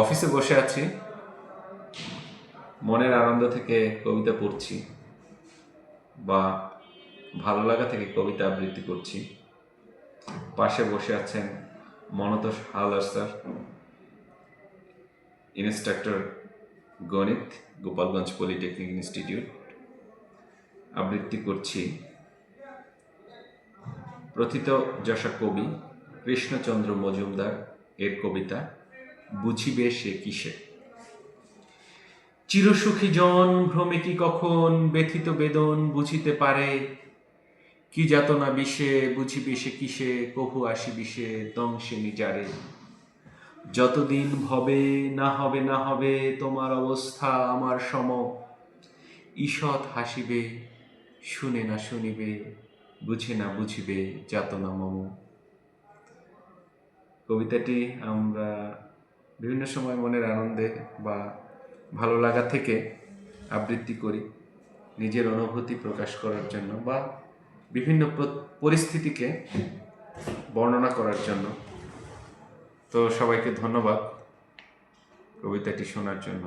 অফিসে বসে আছি। মনের আনন্দ থেকে কবিতা পড়ছি বা ভালো লাগা থেকে কবিতা আবৃত্তি করছি। পাশে বসে আছেন মনতোষ হালদার স্যার, ইনস্ট্রাক্টর গণিত, গোপালগঞ্জ পলিটেকনিক ইনস্টিটিউট। আবৃত্তি করছি প্রথিত যশা কবি, কৃষ্ণচন্দ্র মজুমদার এর কবিতা। বুঝিবে সে কিসে। চিরসুখী জন ভ্রমে কি কখন ব্যথিত বেদন বুঝিতে পারে? কি যাতনা বিষে, বুঝিবে সে কিসে কভু আসি বিষে দংশে নিজারে। যতদিন ভবে, না হবে না হবে, তোমার অবস্থা আমার সম। ঈষৎ হাসিবে, শুনে না শুনিবে, বুঝে না বুঝিবে যাতনা মম। কবিতাটি আমরা বিভিন্ন সময় মনের আনন্দে বা ভালো লাগা থেকে আবৃত্তি করি, নিজের অনুভূতি প্রকাশ করার জন্য বা বিভিন্ন পরিস্থিতিকে বর্ণনা করার জন্য। তো সবাইকে ধন্যবাদ কবিতাটি শোনার জন্য।